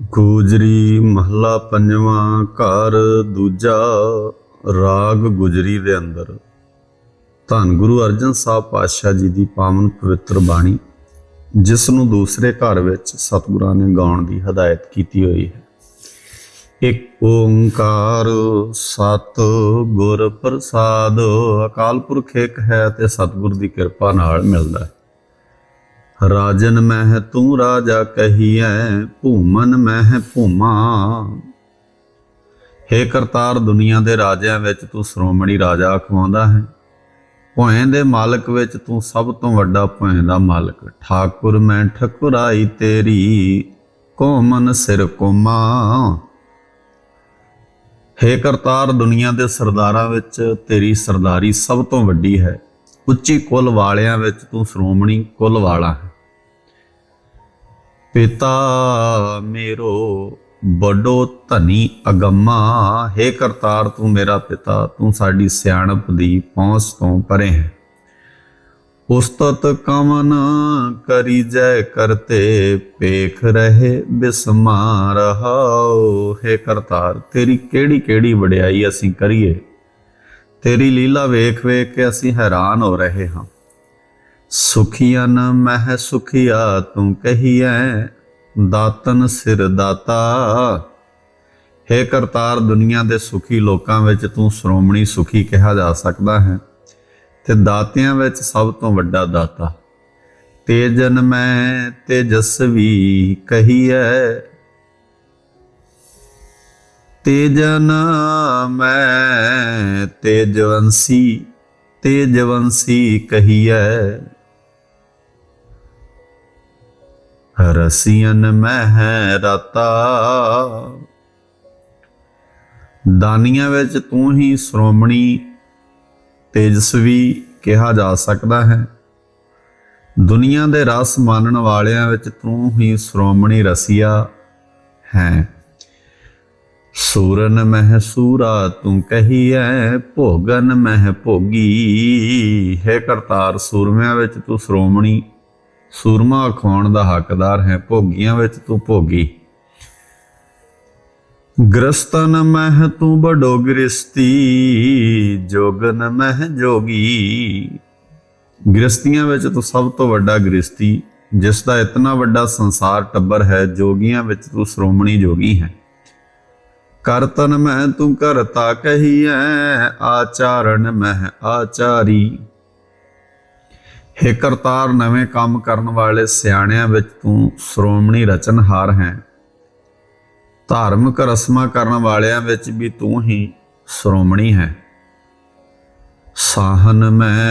ਗੁਜਰੀ ਮਹੱਲਾ ਪੰਜਵਾਂ, ਘਰ ਦੂਜਾ, ਰਾਗ ਗੁਜਰੀ ਦੇ ਅੰਦਰ। ਧੰਨ ਗੁਰੂ ਅਰਜਨ ਸਾਹਿਬ ਪਾਤਸ਼ਾਹ ਜੀ ਦੀ ਪਾਵਨ ਪਵਿੱਤਰ ਬਾਣੀ ਜਿਸ ਨੂੰ ਦੂਸਰੇ ਘਰ ਵਿੱਚ ਸਤਿਗੁਰਾਂ ਨੇ ਗਾਉਣ ਦੀ ਹਦਾਇਤ ਕੀਤੀ ਹੋਈ ਹੈ। ਇੱਕ ਓੰਕਾਰ ਸਤ ਗੁਰ ਪ੍ਰਸਾਦ, ਅਕਾਲ ਪੁਰਖ ਇੱਕ ਹੈ ਤੇ ਸਤਿਗੁਰ ਦੀ ਕਿਰਪਾ ਨਾਲ ਮਿਲਦਾ ਹੈ। ਰਾਜਨ ਮਹਿ ਤੂੰ ਰਾਜਾ ਕਹੀਐ, ਭੂਮਨ ਮਹਿ ਭੂਮਾ। ਹੇ ਕਰਤਾਰ, ਦੁਨੀਆ ਦੇ ਰਾਜਿਆਂ ਵਿੱਚ ਤੂੰ ਸ਼੍ਰੋਮਣੀ ਰਾਜਾ ਅਖਵਾਉਂਦਾ ਹੈ। ਭੋਏ ਦੇ ਮਾਲਕ ਵਿੱਚ ਤੂੰ ਸਭ ਤੋਂ ਵੱਡਾ ਭੋਏ ਦਾ ਮਾਲਕ। ਠਾਕੁਰ ਮੈਂ ਠਕੁਰਾਈ ਤੇਰੀ, ਕੋਮਨ ਸਿਰ ਕੋਮਾ। ਹੇ ਕਰਤਾਰ, ਦੁਨੀਆ ਦੇ ਸਰਦਾਰਾਂ ਵਿੱਚ ਤੇਰੀ ਸਰਦਾਰੀ ਸਭ ਤੋਂ ਵੱਡੀ ਹੈ। ਉੱਚੀ ਕੁੱਲ ਵਾਲਿਆਂ ਵਿੱਚ ਤੂੰ ਸ਼੍ਰੋਮਣੀ ਕੁੱਲ ਵਾਲਾ ਹੈ। ਪਿਤਾ ਮੇਰੋ, ਵੱਡੋ ਧਨੀ ਅਗੰਮਾ। ਹੈ ਕਰਤਾਰ, ਤੂੰ ਮੇਰਾ ਪਿਤਾ, ਤੂੰ ਸਾਡੀ ਸਿਆਣਪ ਦੀ ਪਹੁੰਚ ਤੋਂ ਪਰੇ ਹੈ। ਉਸਤਤ ਕਮਨ ਕਰੀ ਜੈ ਕਰਤੇ ਪੇਖ ਰਹੇ ਬਿਸਮਾ ਰਹਾਓ ਹੈ ਕਰਤਾਰ, ਤੇਰੀ ਕਿਹੜੀ ਕਿਹੜੀ ਵਡਿਆਈ ਅਸੀਂ ਕਰੀਏ? ਤੇਰੀ ਲੀਲਾ ਵੇਖ ਵੇਖ ਕੇ ਅਸੀਂ ਹੈਰਾਨ ਹੋ ਰਹੇ ਹਾਂ। ਸੁਖੀਆਂ ਨ ਮਹਿ ਸੁਖੀਆ ਤੂੰ ਕਹੀਐ, ਦਾਤਨ ਸਿਰ ਦਾਤਾ। ਹੈ ਕਰਤਾਰ, ਦੁਨੀਆ ਦੇ ਸੁਖੀ ਲੋਕਾਂ ਵਿੱਚ ਤੂੰ ਸ਼੍ਰੋਮਣੀ ਸੁਖੀ ਕਿਹਾ ਜਾ ਸਕਦਾ ਹੈ, ਤੇ ਦਾਤਿਆਂ ਵਿੱਚ ਸਭ ਤੋਂ ਵੱਡਾ ਦਾਤਾ। ਤੇਜਨ ਮੈਂ ਤੇਜਸਵੀ ਕਹੀਐ। ਤੇਜਨ ਮੈਂ ਤੇਜਵੰਸੀ ਤੇਜਵੰਸੀ ਕਹੀਐ। ਰਸੀਨ ਮਹਿ ਰਤਾ। ਦਾਨੀਆਂ ਵਿੱਚ ਤੂੰ ਹੀ ਸ਼੍ਰੋਮਣੀ ਤੇਜਸਵੀ ਕਿਹਾ ਜਾ ਸਕਦਾ ਹੈ। ਦੁਨੀਆ ਦੇ ਰਸ ਮਾਨਣ ਵਾਲਿਆਂ ਵਿੱਚ ਤੂੰ ਹੀ ਸ਼੍ਰੋਮਣੀ ਰਸੀਆ ਹੈ। ਸੂਰਨ ਮਹਿ ਸੂਰਾ ਤੂੰ ਕਹੀਐ, ਭੋਗਨ ਮਹਿ ਭੋਗੀ। ਹੈ ਕਰਤਾਰ ਸੂਰਮਿਆਂ ਵਿੱਚ ਤੂੰ ਸ਼੍ਰੋਮਣੀ ਸੂਰਮਾ ਅਖਵਾਉਣ ਦਾ ਹੱਕਦਾਰ ਹੈ, ਭੋਗੀਆਂ ਵਿੱਚ ਤੂੰ ਭੋਗੀ। ਗ੍ਰਸਤਨ ਮਹਿ ਤੂੰ ਬਡੋ ਗ੍ਰਸਤੀ ਜੋਗਨ ਮਹਿ ਜੋਗੀ। ਗ੍ਰਸਤੀਆਂ ਵਿੱਚ ਤੂੰ ਸਭ ਤੋਂ ਵੱਡਾ ਗ੍ਰਸਤੀ, ਜਿਸ ਦਾ ਇਤਨਾ ਵੱਡਾ ਸੰਸਾਰ ਟੱਬਰ ਹੈ, ਜੋਗੀਆਂ ਵਿੱਚ ਤੂੰ ਸ਼੍ਰੋਮਣੀ ਜੋਗੀ ਹੈ। ਕਰਤਨ ਮੈਂ ਤੂੰ ਕਰਤਾ ਕਹੀਐ, ਆਚਾਰਨ ਮਹਿ ਆਚਾਰੀ। ਹੇ ਕਰਤਾਰ ਨਵੇਂ ਕੰਮ ਕਰਨ ਵਾਲੇ ਸਿਆਣਿਆਂ ਵਿੱਚ ਤੂੰ ਸ਼੍ਰੋਮਣੀ ਰਚਨਹਾਰ ਹੈ। ਧਾਰਮਿਕ ਰਸਮਾਂ ਕਰਨ ਵਾਲਿਆਂ ਵਿੱਚ ਵੀ ਤੂੰ ਹੀ ਸ਼੍ਰੋਮਣੀ ਹੈ। ਸਾਹਨ ਮੈਂ,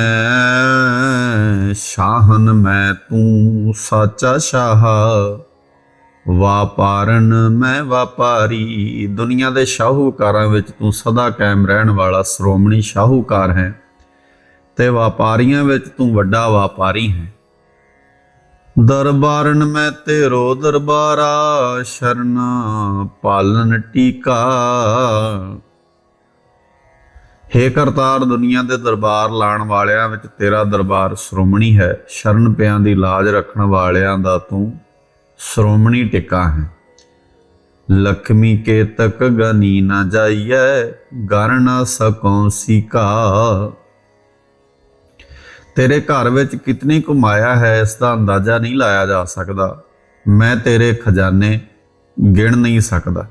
ਸ਼ਾਹਨ ਮੈਂ, ਤੂੰ ਸਾਚਾ ਸ਼ਾਹ। ਵਾਪਾਰਨ ਮੈਂ ਵਪਾਰੀ, ਦੁਨੀਆ ਦੇ ਸ਼ਾਹੂਕਾਰਾਂ ਵਿੱਚ ਤੂੰ ਸਦਾ ਕਾਇਮ ਰਹਿਣ ਵਾਲਾ ਸ਼੍ਰੋਮਣੀ ਸ਼ਾਹੂਕਾਰ ਹੈ। ਤੇ ਵਪਾਰੀਆਂ ਵਿੱਚ ਤੂੰ ਵੱਡਾ ਵਪਾਰੀ ਹੈ। ਦਰਬਾਰਨ ਮੈਂ ਤੇਰੋ ਦਰਬਾਰਾ, ਸ਼ਰਨ ਪਾਲਨ ਟੀਕਾ। ਹੇ ਕਰਤਾਰ ਦੁਨੀਆ ਦੇ ਦਰਬਾਰ ਲਾਣ ਵਾਲਿਆਂ ਵਿੱਚ ਤੇਰਾ ਦਰਬਾਰ ਸ਼੍ਰੋਮਣੀ ਹੈ। ਸ਼ਰਨ ਪਿਆਂ ਦੀ ਲਾਜ ਰੱਖਣ ਵਾਲਿਆਂ ਦਾ ਤੂੰ ਸ਼੍ਰੋਮਣੀ ਟਿਕਾ ਹੈ। ਲక్ష్ਮੀ ਕੇ ਤਕ ਗਨੀ ਨਾ ਜਾਈਐ, ਗਰ ਨਾ ਸਕਉ ਸੀਕਾ। ਤੇਰੇ ਘਰ ਵਿੱਚ ਕਿਤਨੀ ਕਮਾਇਆ ਹੈ, ਇਸ ਦਾ ਅੰਦਾਜ਼ਾ ਨਹੀਂ ਲਾਇਆ ਜਾ ਸਕਦਾ। ਮੈਂ ਤੇਰੇ ਖਜ਼ਾਨੇ ਗਿਣ ਨਹੀਂ ਸਕਦਾ।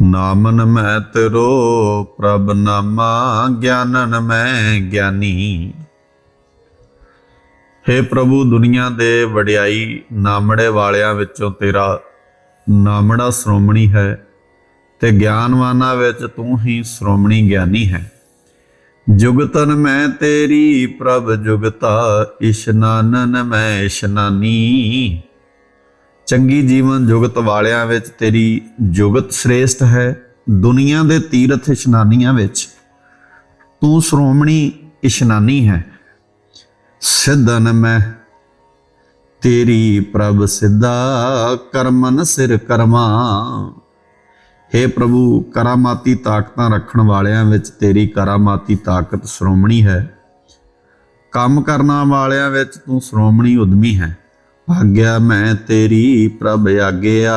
ਨਾਮਨ ਮੈਂ ਤੇਰੋ, ਪ੍ਰਭ ਨਾਮਾ ਗਿਆਨਨ ਮੈਂ ਗਿਆਨੀ। हे ਪ੍ਰਭੂ, ਦੁਨੀਆ ਦੇ ਵਡਿਆਈ ਨਾਮੜੇ ਵਾਲਿਆਂ ਵਿੱਚੋਂ ਤੇਰਾ ਨਾਮੜਾ ਸ਼੍ਰੋਮਣੀ ਹੈ ਤੇ ਗਿਆਨਵਾਨਾਂ ਵਿੱਚ ਤੂੰ ਹੀ ਸ਼੍ਰੋਮਣੀ ਗਿਆਨੀ ਹੈ। ਜੁਗਤਨ ਮੈਂ ਤੇਰੀ, ਪ੍ਰਭ ਜੁਗਤਾ ਇਸ਼ਨਾਨਨ ਮੈਂ ਇਸ਼ਨਾਨੀ ਚੰਗੀ ਜੀਵਨ ਜੁਗਤ ਵਾਲਿਆਂ ਵਿੱਚ ਤੇਰੀ ਜੁਗਤ ਸ੍ਰੇਸ਼ਟ ਹੈ, ਦੁਨੀਆ ਦੇ ਤੀਰਥ ਇਸ਼ਨਾਨੀਆਂ ਵਿੱਚ। ਤੂੰ ਸ਼੍ਰੋਮਣੀ ਇਸ਼ਨਾਨੀ ਹੈ, ਸਿੱਧਨ ਮੈਂ ਤੇਰੀ, ਪ੍ਰਭ ਸਿੱਧਾ ਕਰਮਨ ਸਿਰ ਕਰਮਾ। हे ਪ੍ਰਭੂ, ਕਰਾਮਾਤੀ ਤਾਕਤਾਂ ਰੱਖਣ ਵਾਲਿਆਂ ਵਿੱਚ ਤੇਰੀ ਕਰਾਮਾਤੀ ਤਾਕਤ ਸ਼੍ਰੋਮਣੀ ਹੈ। ਕੰਮ ਕਰਨਾ ਵਾਲਿਆਂ ਵਿੱਚ ਤੂੰ ਸ਼੍ਰੋਮਣੀ ਉਦਮੀ ਹੈ। ਆਗਿਆ ਮੈਂ ਤੇਰੀ ਪ੍ਰਭ ਆਗਿਆ।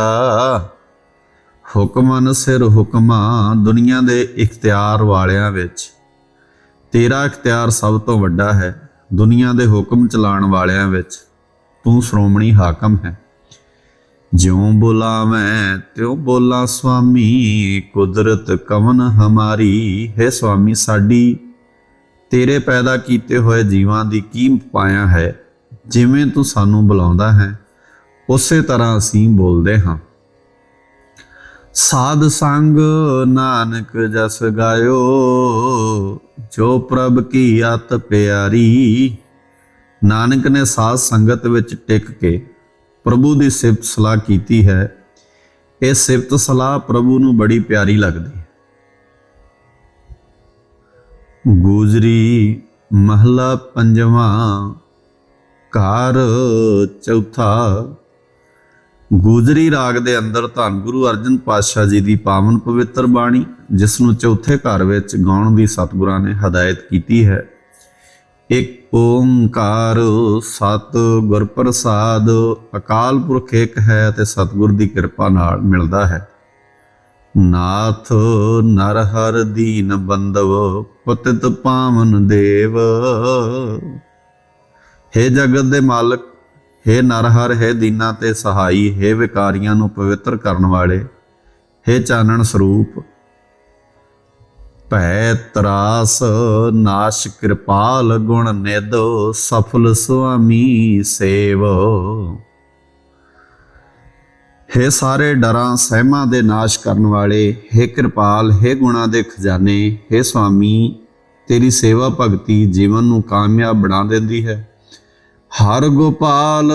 ਹੁਕਮਨ ਸਿਰ ਹੁਕਮਾਂ ਦੁਨੀਆ ਦੇ ਇਖਤਿਆਰ ਵਾਲਿਆਂ ਵਿੱਚ। ਤੇਰਾ ਇਖਤਿਆਰ ਸਭ ਤੋਂ ਵੱਡਾ ਹੈ। ਦੁਨੀਆ ਦੇ ਹੁਕਮ ਚਲਾਉਣ ਵਾਲਿਆਂ ਵਿੱਚ ਤੂੰ ਸ਼੍ਰੋਮਣੀ ਹਾਕਮ ਹੈ। ਜਿਉ ਬੁਲਾਵੇਂ ਤਿਉ ਬੋਲਾਂ ਸੁਆਮੀ, ਕੁਦਰਤ ਕਵਨ ਹਮਾਰੀ, ਹੈ ਸੁਆਮੀ ਸਾਡੀ, ਤੇਰੇ ਪੈਦਾ ਕੀਤੇ ਹੋਏ ਜੀਵਾਂ ਦੀ ਕੀ ਪਾਇਆ ਹੈ, ਜਿਵੇਂ ਤੂੰ ਸਾਨੂੰ ਬੁਲਾਉਂਦਾ ਹੈ, ਉਸੇ ਤਰ੍ਹਾਂ ਅਸੀਂ ਬੋਲਦੇ ਹਾਂ। ਸਾਧ ਸੰਗ ਨਾਨਕ ਜਸ ਗਾਇਓ, ਜੋ ਪ੍ਰਭ ਕੀ ਅਤ ਪਿਆਰੀ, ਨਾਨਕ ਨੇ ਸਾਧ ਸੰਗਤ ਵਿੱਚ ਟਿਕ ਕੇ ਪ੍ਰਭੂ ਦੀ ਸਿਫਤ ਸਲਾਹ ਕੀਤੀ ਹੈ। ਇਹ ਸਿਫਤ ਸਲਾਹ ਪ੍ਰਭੂ ਨੂੰ ਬੜੀ ਪਿਆਰੀ ਲੱਗਦੀ ਹੈ। ਗੋਜਰੀ ਮਹਲਾ ਪੰਜਵਾਂ, ਘਰ ਚੌਥਾ। ਗੋਜਰੀ ਰਾਗ ਦੇ ਅੰਦਰ ਧੰਨ ਗੁਰੂ ਅਰਜਨ ਪਾਤਸ਼ਾਹ ਜੀ ਦੀ ਪਾਵਨ ਪਵਿੱਤਰ ਬਾਣੀ, ਜਿਸ ਨੂੰ ਚੌਥੇ ਘਰ ਵਿੱਚ ਗਾਉਣ ਦੀ ਸਤਿਗੁਰਾਂ ਨੇ ਹਦਾਇਤ ਕੀਤੀ ਹੈ। ਇਕ ਓੰਕਾਰ ਸਤ ਗੁਰ ਪ੍ਰਸਾਦ, ਅਕਾਲ ਪੁਰਖ ਇੱਕ ਹੈ ਤੇ ਸਤਿਗੁਰ ਦੀ ਕਿਰਪਾ ਨਾਲ ਮਿਲਦਾ ਹੈ। ਨਾਥ ਨਰ ਹਰ ਦੀਨ ਬੰਦਵ ਪਤਿਤ ਪਾਵਨ ਦੇਵ। हे ਜਗਤ ਦੇ ਮਾਲਕ हे ਨਰਹਰ ਹੈ ਦੀਨਾ ਤੇ ਸਹਾਈ, ਹੈ ਵਿਕਾਰੀਆਂ ਨੂੰ ਪਵਿੱਤਰ ਕਰਨ ਵਾਲੇ, ਹੈ ਚਾਨਣ ਸਰੂਪ ਭੈ ਤਰਾਸ, ਨਾਸ਼ ਕਿਰਪਾਲ ਗੁਣ ਨਿਦ ਸਫਲ ਸੁਆਮੀ ਸੇਵ। ਹੇ ਸਾਰੇ ਡਰਾਂ ਸਹਿਮਾਂ ਦੇ ਨਾਸ਼ ਕਰਨ ਵਾਲੇ, ਹੇ ਕਿਰਪਾਲ, ਹੇ ਗੁਣਾ ਦੇ ਖਜ਼ਾਨੇ, ਹੇ ਸੁਆਮੀ, ਤੇਰੀ ਸੇਵਾ ਭਗਤੀ ਜੀਵਨ ਨੂੰ ਕਾਮਯਾਬ ਬਣਾ ਦਿੰਦੀ ਹੈ। ਹਰ ਗੋਪਾਲ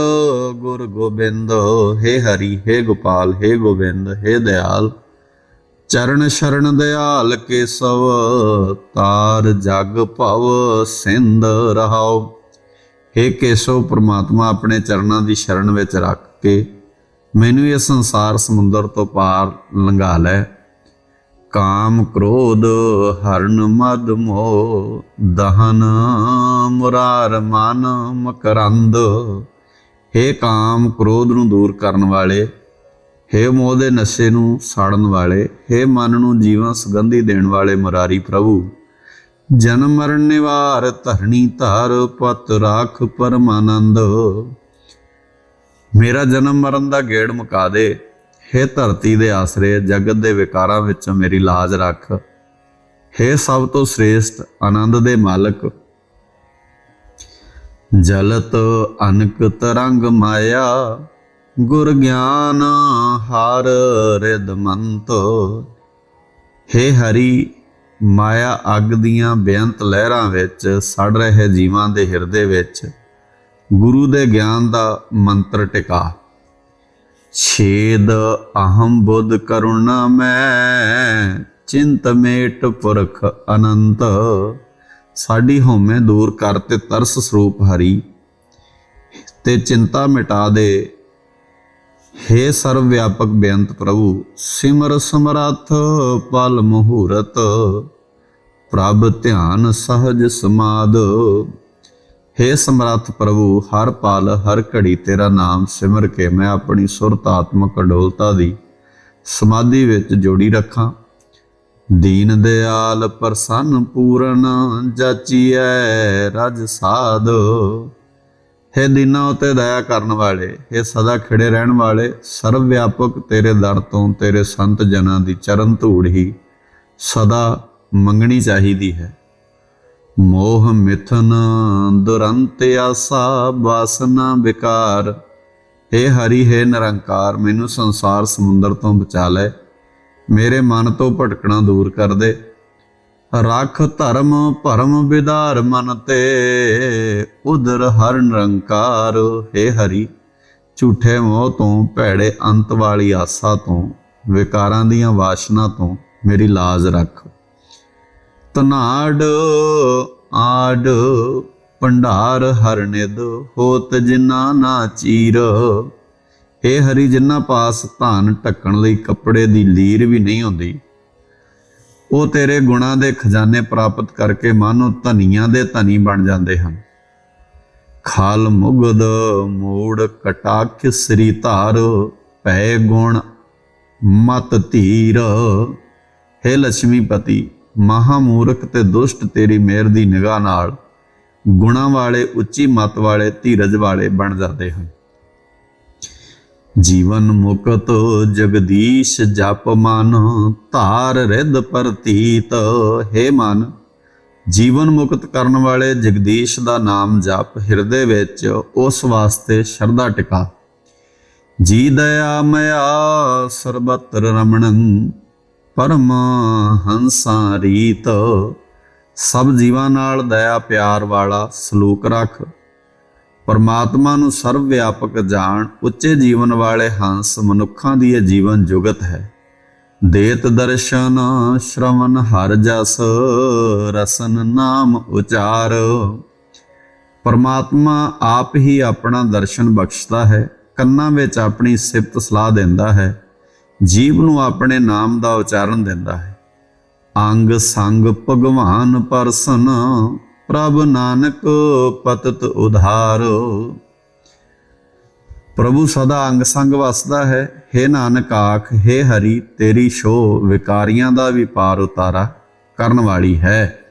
ਗੁਰ ਗੋਬਿੰਦ, ਹੈ ਹਰੀ, ਹੇ ਗੋਪਾਲ, ਹੇ ਗੋਬਿੰਦ, ਹੇ ਦਿਆਲ ਚਰਨ ਸ਼ਰਨ ਦਿਆਲ ਕੇਸਵ, ਤਾਰ ਜਗ ਭਵ ਸਿੰਧ ਰਹਾਓ हे ਕੇਸਵ, ਪ੍ਰਮਾਤਮਾ ਆਪਣੇ ਚਰਨਾਂ ਦੀ ਸ਼ਰਨ ਵਿੱਚ ਰੱਖ ਕੇ ਮੈਨੂੰ ਇਹ ਸੰਸਾਰ ਸਮੁੰਦਰ ਤੋਂ ਪਾਰ ਲੰਘਾ ਲੈ। ਕਾਮ ਕ੍ਰੋਧ, ਹਰਨ ਮਦ ਮੋਹ, ਦਹਨ ਮੁਰਾਰ ਮਨ ਮਕਰੰਦ। हे ਕਾਮ ਕ੍ਰੋਧ ਨੂੰ ਦੂਰ ਕਰਨ ਵਾਲੇ ਹੇ ਮੋਹ ਦੇ ਨਸ਼ੇ ਨੂੰ ਸਾੜਨ ਵਾਲੇ, ਹੇ ਮਨ ਨੂੰ ਜੀਵਨ ਸੁਗੰਧੀ ਦੇਣ ਵਾਲੇ ਮੁਰਾਰੀ ਪ੍ਰਭੂ। ਜਨਮ ਮਰਨ ਨਿਵਾਰ ਧਰਣੀ ਧਾਰ ਪਤ ਰਾਖ ਪਰਮਾਨੰਦ। ਮੇਰਾ ਜਨਮ ਮਰਨ ਦਾ ਗੇੜ ਮੁਕਾ ਦੇ। ਹੇ ਧਰਤੀ ਦੇ ਆਸਰੇ, ਜਗਤ ਦੇ ਵਿਕਾਰਾਂ ਵਿੱਚੋਂ ਮੇਰੀ ਲਾਜ ਰੱਖ। ਹੇ ਸਭ ਤੋਂ ਸ੍ਰੇਸ਼ਟ, ਆਨੰਦ ਦੇ ਮਾਲਕ। ਜਲਤ ਅਨਕ ਤਰੰਗ ਮਾਇਆ। ਗੁਰ ਗਿਆਨ ਹਰ ਰਿਦਮੰਤ। ਹੇ ਹਰੀ, ਮਾਇਆ ਅੱਗ ਦੀਆਂ ਬੇਅੰਤ ਲਹਿਰਾਂ ਵਿੱਚ, ਸੜ ਰਹੇ ਜੀਵਾਂ ਦੇ ਹਿਰਦੇ ਵਿੱਚ, ਗੁਰੂ ਦੇ ਗਿਆਨ ਦਾ ਮੰਤਰ ਟਿਕਾ। ਛੇਦ ਅਹੰ ਬੁੱਧ ਕਰੁਣਾ ਮੈਂ, ਚਿੰਤ ਮੇਟ ਪੁਰਖ ਅਨੰਤ। ਸਾਡੀ ਹਉਮੈ ਦੂਰ ਕਰ ਤੇ ਤਰਸ ਸਰੂਪ ਹਰੀ, ਤੇ ਚਿੰਤਾ ਮਿਟਾ ਦੇ हे ਸਰਵ ਵਿਆਪਕ ਬੇਅੰਤ ਪ੍ਰਭੂ, ਸਿਮਰ ਸਮਰੱਥ ਪਲ ਮਹੂਰਤ, ਪ੍ਰਭ ਧਿਆਨ ਸਹਜ ਸਮਾਦ। हे ਸਮਰੱਥ ਪ੍ਰਭੂ, ਹਰ ਪਲ, ਹਰ ਘੜੀ ਤੇਰਾ ਨਾਮ ਸਿਮਰ ਕੇ ਮੈਂ ਆਪਣੀ ਸੁਰਤ ਆਤਮਕ ਅਡੋਲਤਾ ਦੀ ਸਮਾਧੀ ਵਿੱਚ ਜੋੜੀ ਰੱਖਾਂ। ਦੀਨ ਦਿਆਲ ਪ੍ਰਸੰਨ ਪੂਰਨ ਜਾਚੀਐ ਰਜ ਸਾਧ। ਹੈ ਦੀਨਾ ਉਤੇ ਦਇਆ ਕਰਨ ਵਾਲੇ ਇਹ ਸਦਾ ਖਿੜੇ ਰਹਿਣ ਵਾਲੇ ਸਰਵ ਵਿਆਪਕ ਤੇਰੇ ਦਰ ਤੋਂ ਤੇਰੇ ਸੰਤ ਜਨਾਂ ਦੀ ਚਰਨ ਧੂੜ ਹੀ ਸਦਾ ਮੰਗਣੀ ਚਾਹੀਦੀ ਹੈ। ਮੋਹ ਮਿਥਨ ਦੁਰੰਤ ਆਸਾ, ਵਾਸਨਾ ਵਿਕਾਰ हे ਹਰੀ, ਹੈ ਨਿਰੰਕਾਰ, ਮੈਨੂੰ ਸੰਸਾਰ ਸਮੁੰਦਰ ਤੋਂ ਬਚਾ ਲੈ, ਮੇਰੇ ਮਨ ਤੋਂ ਭਟਕਣਾ ਦੂਰ ਕਰ ਦੇ। ਰੱਖ ਧਰਮ, ਭਰਮ ਵਿਦਾਰ ਮਨ ਤੇ। ਉਦਰ ਹਰ ਨਿਰੰਕਾਰ, ਹੈ ਹਰੀ, ਝੂਠੇ ਮੋਹ ਤੋਂ, ਭੈੜੇ ਅੰਤ ਵਾਲੀ ਆਸਾ ਤੋਂ, ਵਿਕਾਰਾਂ ਦੀਆਂ ਵਾਸ਼ਨਾ ਤੋਂ ਮੇਰੀ ਲਾਜ ਰੱਖ। ਤਨਾੜ ਆੜ, ਭੰਡਾਰ ਹਰ ਨਿਦ ਹੋਤ ਜਿਨਾ ਨਾ ਚੀਰ। ਇਹ ਹਰੀ ਜਿੰਨਾ ਪਾਸ ਧਨ ਢੱਕਣ ਲਈ ਕੱਪੜੇ ਦੀ ਲੀਰ ਵੀ ਨਹੀਂ ਹੁੰਦੀ ਉਹ ਤੇਰੇ ਗੁਣਾਂ ਦੇ ਖਜ਼ਾਨੇ ਪ੍ਰਾਪਤ ਕਰਕੇ ਮਾਨੋ ਧਨੀਆਂ ਦੇ ਧਨੀ ਬਣ ਜਾਂਦੇ ਹਨ। ਖਾਲ ਮੁਗਦ ਮੂੜ ਕਟਾਖ, ਸ੍ਰੀ ਧਾਰ ਭੈ ਗੁਣ, ਮਤ ਧੀਰ। ਹੇ ਲక్ష్ਮੀਪਤੀ ਮਹਾਮੂਰਖ ਤੇ ਦੁਸ਼ਟ ਤੇਰੀ ਮਿਹਰ ਦੀ ਨਿਗਾਹ ਨਾਲ ਗੁਣਾ ਵਾਲੇ, ਉੱਚੀ ਮਤ ਵਾਲੇ, ਧੀਰਜ ਵਾਲੇ ਬਣ ਜਾਂਦੇ ਹਨ। ਜੀਵਨ ਮੁਕਤ ਜਗਦੀਸ਼ ਜਪ ਮਨ, ਧਾਰ ਰਿੱਧ ਪ੍ਰਤੀਤ, ਹੈ ਮਨ। ਜੀਵਨ ਮੁਕਤ ਕਰਨ ਵਾਲੇ ਜਗਦੀਸ਼ ਦਾ ਨਾਮ ਜਪ ਹਿਰਦੇ ਵਿੱਚ, ਉਸ ਵਾਸਤੇ ਸ਼ਰਧਾ ਟਿਕਾ। ਜੀ ਦਇਆ ਮਇਆ ਸਰਬਤਰ ਰਮਣੰ, ਪਰਮ ਹੰਸਾ ਰੀਤ। ਸਭ ਜੀਵਾਂ ਨਾਲ ਦਇਆ ਪਿਆਰ ਵਾਲਾ ਸਲੂਕ ਰੱਖ। ਪਰਮਾਤਮਾ ਨੂੰ ਸਰਵ ਵਿਆਪਕ ਜਾਣ, ਉੱਚੇ ਜੀਵਨ ਵਾਲੇ ਹੰਸ ਮਨੁੱਖਾਂ ਦੀ ਇਹ ਜੀਵਨ ਜੁਗਤ ਹੈ। ਦੇਤ ਦਰਸ਼ਨ ਸ਼ਰਵਨ ਹਰ ਜਸ, ਰਸਨ ਨਾਮ ਉਚਾਰ। ਪਰਮਾਤਮਾ ਆਪ ਹੀ ਆਪਣਾ ਦਰਸ਼ਨ ਬਖਸ਼ਦਾ ਹੈ, ਕੰਨਾਂ ਵਿੱਚ ਆਪਣੀ ਸਿਫਤ ਸਲਾਹ ਦਿੰਦਾ ਹੈ, ਜੀਵ ਨੂੰ ਆਪਣੇ ਨਾਮ ਦਾ ਉਚਾਰਨ ਦਿੰਦਾ ਹੈ। ਅੰਗ ਸੰਗ ਭਗਵਾਨ ਪਰਸਨ ਪ੍ਰਭ ਨਾਨਕ ਪਤਤ ਉਧਾਰ। ਪ੍ਰਭੂ ਸਦਾ ਅੰਗ ਸੰਗ ਵਸਦਾ ਹੈ। हे ਨਾਨਕ ਆਖ हे ਹਰੀ, ਤੇਰੀ ਸ਼ੋ ਵਿਕਾਰੀਆਂ ਦਾ ਵੀ ਪਾਰ ਉਤਾਰਾ ਕਰਨ ਵਾਲੀ ਹੈ।